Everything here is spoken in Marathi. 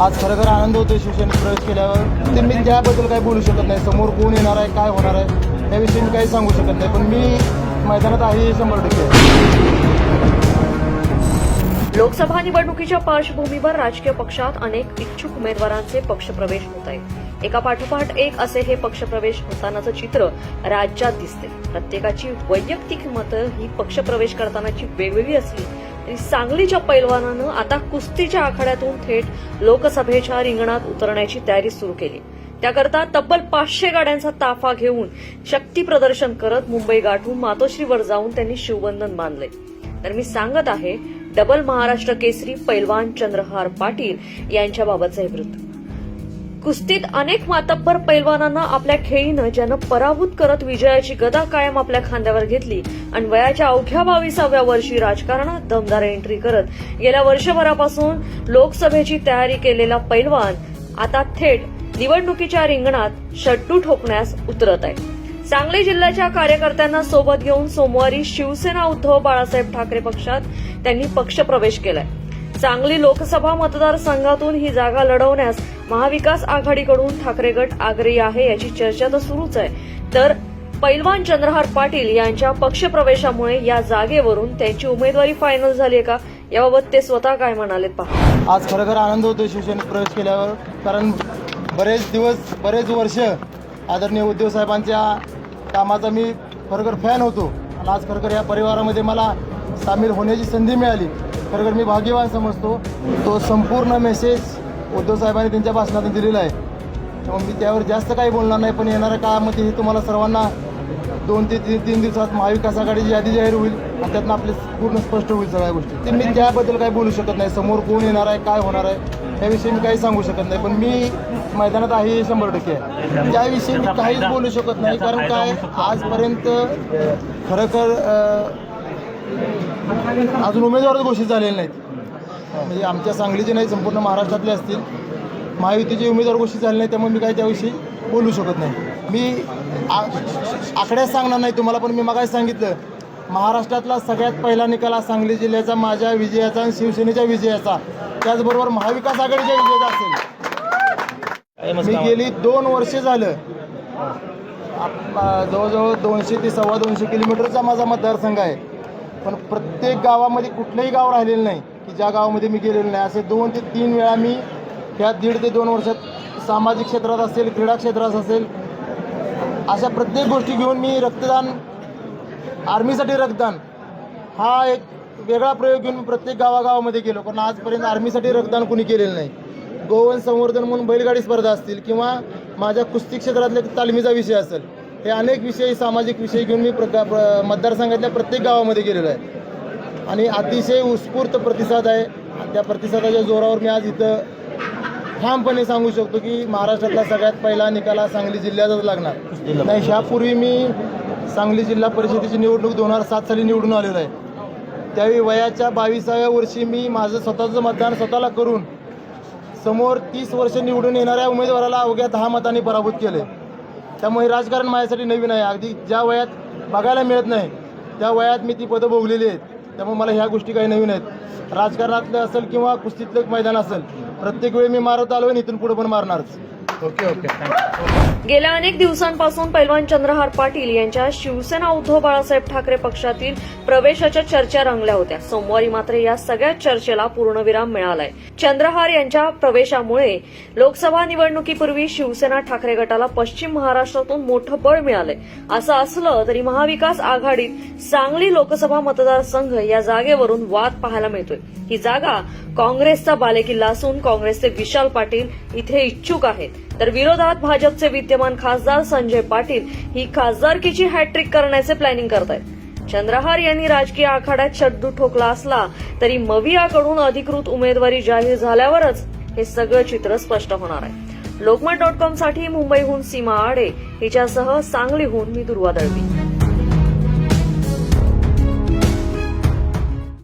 आज खरोखर आनंद होतो शिवसेनेत प्रवेश केल्यावर. ते मी त्याबद्दल काही बोलू शकत नाही. समोर कोण येणार आहे काय होणार आहे त्याविषयी मी काही सांगू शकत नाही. पण मी मैदानात आहे शंभर टक्के. लोकसभा निवडणुकीच्या पार्श्वभूमीवर राजकीय पक्षात अनेक इच्छुक उमेदवारांचे पक्षप्रवेश होत आहेत. एका पाठोपाठ एक असे हे पक्षप्रवेश होतानाचं चित्र राज्यात दिसते प्रत्येकाची वैयक्तिक मतं ही पक्षप्रवेश करतानाची वेगवेगळी असली सांगलीच्या पैलवानानं आता कुस्तीच्या आखाड्यातून थेट लोकसभेच्या रिंगणात उतरण्याची तयारी सुरू केली. त्याकरता तब्बल पाचशे गाड्यांचा ताफा घेऊन शक्ती प्रदर्शन करत मुंबई गाठून मातोश्रीवर जाऊन त्यांनी शिवबंधन बांधले तर मी सांगत आहे डबल महाराष्ट्र केसरी पैलवान चंद्रहार पाटील यांच्याबाबतचं हे वृत्त. कुस्तीत अनेक मातब्बर पैलवानांना आपल्या खेळीनं ज्यानं पराभूत करत विजयाची गदा कायम आपल्या खांद्यावर घेतली आणि वयाच्या अवघ्या बावीसाव्या वर्षी राजकारणात दमदार एंट्री करत गेल्या वर्षभरापासून लोकसभेची तयारी केलेला पैलवान आता थेट निवडणुकीच्या रिंगणात शट्टू ठोकण्यास उतरत आहे. सांगली जिल्ह्याच्या कार्यकर्त्यांना सोबत घेऊन सोमवारी शिवसेना उद्धव बाळासाहेब ठाकरे पक्षात त्यांनी पक्षप्रवेश केलाय. सांगली लोकसभा मतदारसंघातून ही जागा लढवण्यास महाविकास आघाडीकडून ठाकरे गट आग्रही आहे याची चर्चा तर सुरूच आहे. तर पैलवान चंद्रहार पाटील यांच्या पक्षप्रवेशामुळे या जागेवरून त्यांची उमेदवारी फायनल झाली आहे का? याबाबत ते स्वतः काय म्हणालेत पहा. आज खरोखर आनंद होतो शिवसेनेत प्रवेश केल्यावर. कारण बरेच दिवस बरेच वर्ष आदरणीय उद्धव साहेबांच्या कामाचा मी खरोखर फॅन होतो. आणि आज खरोखर या परिवारामध्ये मला सामील होण्याची संधी मिळाली. खरोखर मी भाग्यवान समजतो. तो संपूर्ण मेसेज उद्धव साहेबांनी त्यांच्या भाषणातून दिलेलं आहे. त्यामुळे मी त्यावर जास्त काही बोलणार नाही पण येणाऱ्या काळामध्ये हे तुम्हाला सर्वांना दोन ते तीन तीन दिवसात महाविकास आघाडीची यादी जाहीर होईल आणि त्यातनं आपले पूर्ण स्पष्ट होईल सगळ्या गोष्टी. ते मी त्याबद्दल काही बोलू शकत नाही. समोर कोण येणार आहे काय होणार आहे त्याविषयी मी काही सांगू शकत नाही. पण मी मैदानात आहे हे शंभर टक्के आहे. त्याविषयी मी काहीच बोलू शकत नाही कारण काय? आजपर्यंत खरोखर अं, अजून उमेदवारच घोषित झालेले नाहीत. म्हणजे आमच्या सांगलीचे नाही संपूर्ण महाराष्ट्रातले असतील. महायुतीचे उमेदवार घोषित झाले नाही त्यामुळे मी काही त्याविषयी बोलू शकत नाही. मी आ- आकड्यात सांगणार नाही तुम्हाला पण मी मगाशी सांगितलं महाराष्ट्रातला सगळ्यात पहिला निकाल हा सांगली जिल्ह्याचा माझ्या विजयाचा आणि शिवसेनेच्या विजयाचा. त्याचबरोबर महाविकास आघाडीच्या विजयाचा असेल. मी गेली दोन वर्ष झालं. जवळजवळ दोनशे ते सव्वा दोनशे किलोमीटरचा माझा मतदारसंघ आहे. पण प्रत्येक गावामध्ये कुठलंही गाव राहिलेलं नाही. ज्या गावामध्ये मी गेलेलो नाही असे दोन ते तीन वेळा मी ह्या दीड ते दोन वर्षात सामाजिक क्षेत्रात असेल क्रीडा क्षेत्रात असेल अशा प्रत्येक गोष्टी घेऊन मी रक्तदान आर्मीसाठी रक्तदान हा एक वेगळा प्रयोग घेऊन मी प्रत्येक गावागावामध्ये गेलो. पण आजपर्यंत आर्मीसाठी रक्तदान कुणी केलेलं नाही. गोवन संवर्धन म्हणून बैलगाडी स्पर्धा असतील किंवा माझ्या कुस्ती क्षेत्रातल्या तालमीचा विषय असेल हे अनेक विषय सामाजिक विषय घेऊन मी प्र- मतदारसंघातल्या प्रत्येक गावामध्ये गेलेलो आहे. आणि अतिशय उत्स्फूर्त प्रतिसाद आहे. त्या प्रतिसादाच्या जोरावर मी आज इथं ठामपणे सांगू शकतो की महाराष्ट्रातला सगळ्यात पहिला निकाल हा सांगली जिल्ह्यातच लागणार. नाही ह्यापूर्वी मी सांगली जिल्हा परिषदेची निवडणूक दोन हजार सात साली निवडून आलेलो आहे. त्यावेळी वयाच्या बावीसाव्या वर्षी मी माझं स्वतःचं मतदान स्वतःला करून समोर तीस वर्ष निवडून येणाऱ्या उमेदवाराला अवघ्या दहा मतांनी पराभूत केले. त्यामुळे राजकारण माझ्यासाठी नवीन आहे. अगदी ज्या वयात बघायला मिळत नाही त्या वयात मी ती पदं भोगलेली आहेत. त्यामुळे मला ह्या गोष्टी काही नवीन आहेत. राजकारणातलं असेल किंवा कुस्तीतलं मैदान असेल प्रत्येक वेळी मी मारत आलो आणि इथून पुढे पण मारणारच. ओके ओके गेल्या अनेक दिवसांपासून पैलवान चंद्रहार पाटील यांच्या शिवसेना उद्धव बाळासाहेब ठाकरे पक्षातील प्रवेशाच्या चर्चा रंगल्या होत्या. सोमवारी मात्र या सगळ्या चर्चेला पूर्णविराम मिळालाय. चंद्रहार यांच्या प्रवेशामुळे लोकसभा निवडणुकीपूर्वी शिवसेना ठाकरे गटाला पश्चिम महाराष्ट्रातून मोठं बळ मिळालंय. असं असलं तरी महाविकास आघाडीत सांगली लोकसभा मतदारसंघ या जागेवरून वाद पाहायला मिळतोय. ही जागा काँग्रेसचा बालेकिल्ला असून काँग्रेसचे विशाल पाटील इथे इच्छुक आहेत. तर विरोधात भाजपचे विद्यमान खासदार संजय पाटील ही खासदारकीची हॅट्रिक करण्याचे प्लॅनिंग करतायत. चंद्रहार यांनी राजकीय आखाड्यात शड्डू ठोकला असला तरी मवियाकडून अधिकृत उमेदवारी जाहीर झाल्यावरच हे सगळं चित्र स्पष्ट होणार आहे. लोकमत डॉट कॉमसाठी मुंबईहून सीमा आडे हिच्यासह सांगलीहून मी दुर्वा दळवी.